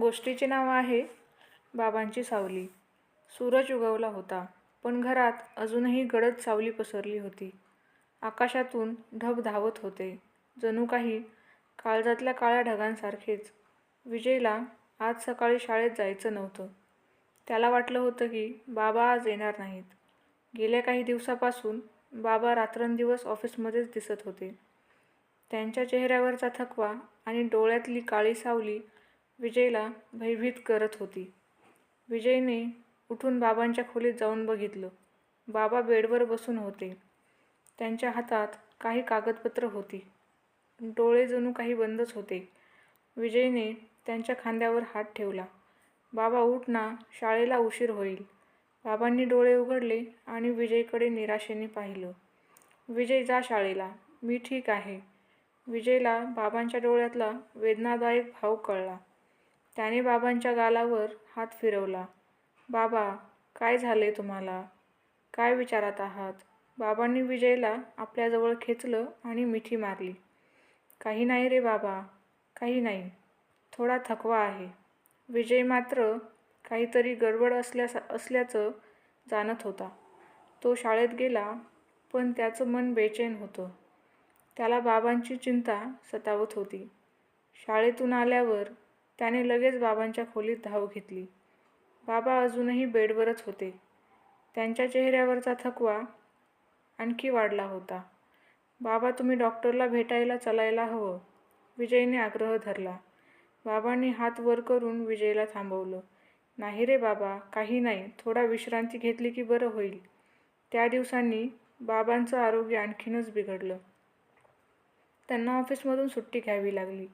गोष्टीचे नाव आहे बाबांची सावली. सूरज उगवला होता पण घरात अजूनही गडद सावली पसरली होती. आकाशातून ढग धावत होते. जणू काही काळजातल्या काळ्या ढगांसारखेच. विजयला आज सकाळी शाळेत जायचं नव्हतं. त्याला वाटलं होतं की बाबा आज येणार नाहीत. गेल्या काही दिवसापासून बाबा रात्रंदिवस ऑफिसमध्येच दिसत होते. त्यांच्या चेहऱ्यावरचा थकवा आणि डोळ्यातली काळी सावली विजयला भयभीत करत होती. विजयने उठून बाबांच्या खोलीत जाऊन बघितलं. बाबा बेडवर बसून होते. त्यांच्या हातात काही कागदपत्र होती. डोळे जणू काही बंदच होते. विजयने त्यांच्या खांद्यावर हात ठेवला. बाबा उठ ना शाळेला उशीर होईल. बाबांनी डोळे उघडले आणि विजयकडे निराशेने पाहिलं. विजय जा शाळेला. मी ठीक आहे. विजयला बाबांच्या डोळ्यातला वेदनादायक भाव कळला. त्याने बाबांच्या गालावर हात फिरवला. बाबा काय झाले तुम्हाला? काय विचारात आहात? बाबांनी विजयला आपल्याजवळ खेचलं आणि मिठी मारली. काही नाही रे बाबा काही नाही. थोडा थकवा आहे. विजय मात्र काहीतरी गडबड असल्यास असल्याचं जाणत होता. तो शाळेत गेला पण त्याचं मन बेचैन होतं. त्याला बाबांची चिंता सतावत होती. शाळेतून आल्यावर त्याने लगेच बाबांच्या खोलीत धाव घेतली. बाबा अजूनही बेडवरच होते. त्यांच्या चेहऱ्यावरचा थकवा आणखी वाढला होता. बाबा तुम्ही डॉक्टरला भेटायला चलायला हवं. विजयने आग्रह धरला. बाबांनी हात वर करून विजयला थांबवलं. नाही रे बाबा काही नाही. थोडा विश्रांती घेतली की बरं होईल. त्या दिवसांनी बाबांचं आरोग्य आणखीनच बिघडलं. त्यांना ऑफिसमधून सुट्टी घ्यावी लागली.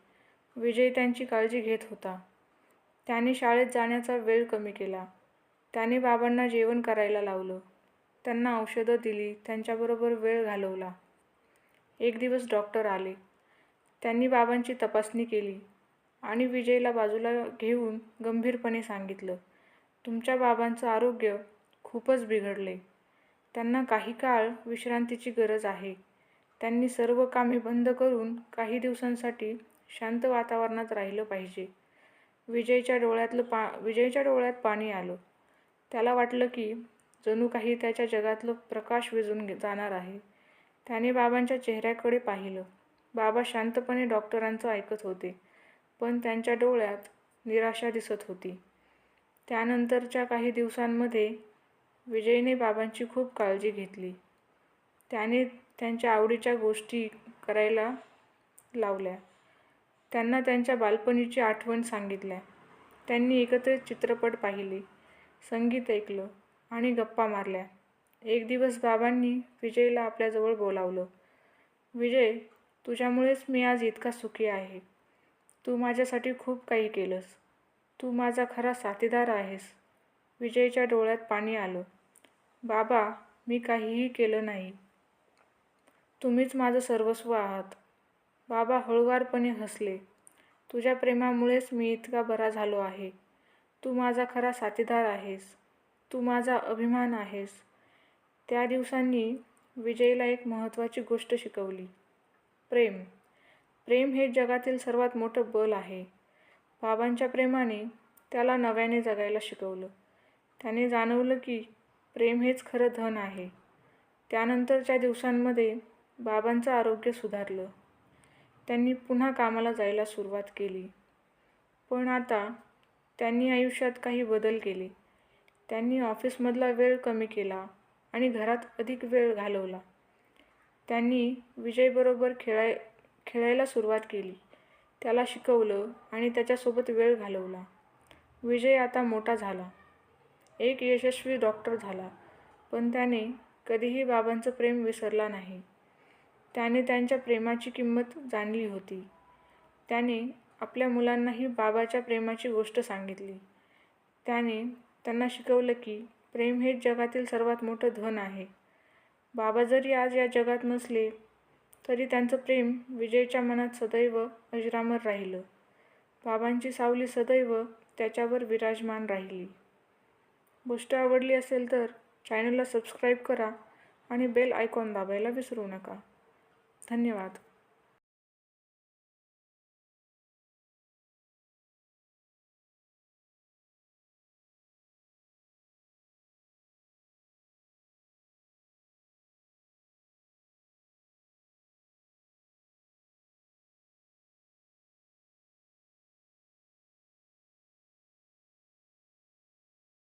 विजय त्यांची काळजी घेत होता. त्याने शाळेत जाण्याचा वेळ कमी केला. त्याने बाबांना जेवण करायला लावलं. त्यांना औषधं दिली. त्यांच्याबरोबर वेळ घालवला. एक दिवस डॉक्टर आले. त्यांनी बाबांची तपासणी केली आणि विजयला बाजूला घेऊन गंभीरपणे सांगितलं तुमच्या बाबांचं आरोग्य खूपच बिघडले त्यांना काही काळ विश्रांतीची गरज आहे. त्यांनी सर्व कामे बंद करून काही दिवसांसाठी शांत वातावरणात राहिलं पाहिजे. विजयच्या डोळ्यातलं पा विजयच्या डोळ्यात पाणी आलं. त्याला वाटलं की जणू काही त्याच्या जगातलं प्रकाश विझून जाणार आहे. त्याने बाबांच्या चेहऱ्याकडे पाहिलं. बाबा शांतपणे डॉक्टरांचं ऐकत होते पण त्यांच्या डोळ्यात निराशा दिसत होती. त्यानंतरच्या काही दिवसांमध्ये विजयने बाबांची खूप काळजी घेतली. त्याने त्यांच्या आवडीच्या गोष्टी करायला लावल्या. त्यांना त्यांच्या बालपणीची आठवण सांगितल्या. त्यांनी एकत्रित चित्रपट पाहिले संगीत ऐकलं आणि गप्पा मारल्या. एक दिवस बाबांनी विजयला आपल्याजवळ बोलावलं विजय तुझ्यामुळेच मी आज इतका सुखी आहे. तू माझ्यासाठी खूप काही केलंस. तू माझा खरा साथीदार आहेस. विजयच्या डोळ्यात पाणी आलं. बाबा मी काहीही केलं नाही. तुम्हीच माझं सर्वस्व आहात. बाबा हळुवारपणे हसले. तुझ्या प्रेमामुळेच मी इतका बरा झालो आहे. तू माझा खरा साथीदार आहेस. तू माझा अभिमान आहेस. त्या दिवसांनी विजयला एक महत्त्वाची गोष्ट शिकवली. प्रेम. प्रेम हे जगातील सर्वात मोठं बल आहे. बाबांच्या प्रेमाने त्याला नव्याने जगायला शिकवलं. त्याने जाणवलं की प्रेम हेच खरं धन आहे. त्यानंतरच्या दिवसांमध्ये बाबांचं आरोग्य सुधारलं. त्यांनी पुन्हा कामाला जायला सुरुवात केली. पण आता त्यांनी आयुष्यात काही बदल केले. त्यांनी ऑफिसमधला वेळ कमी केला आणि घरात अधिक वेळ घालवला. त्यांनी विजयबरोबर खेळाय खेळायला सुरुवात केली. त्याला शिकवलं आणि त्याच्यासोबत वेळ घालवला. विजय आता मोठा झाला. एक यशस्वी डॉक्टर झाला. पण त्याने कधीही बाबांचं प्रेम विसरला नाही. त्याने त्यांच्या प्रेमाची किंमत जाणली होती. त्याने आपल्या मुलांनाही बाबाच्या प्रेमाची गोष्ट सांगितली. त्याने त्यांना शिकवलं की प्रेम हे जगातील सर्वात मोठं धन आहे. बाबा जरी आज या जगात नसले तरी त्यांचं प्रेम विजयच्या मनात सदैव अजरामर राहिलं. बाबांची सावली सदैव त्याच्यावर विराजमान राहिली. गोष्ट आवडली असेल तर चॅनलला सबस्क्राईब करा आणि बेल आयकॉन दाबायला विसरू नका. धन्यवाद.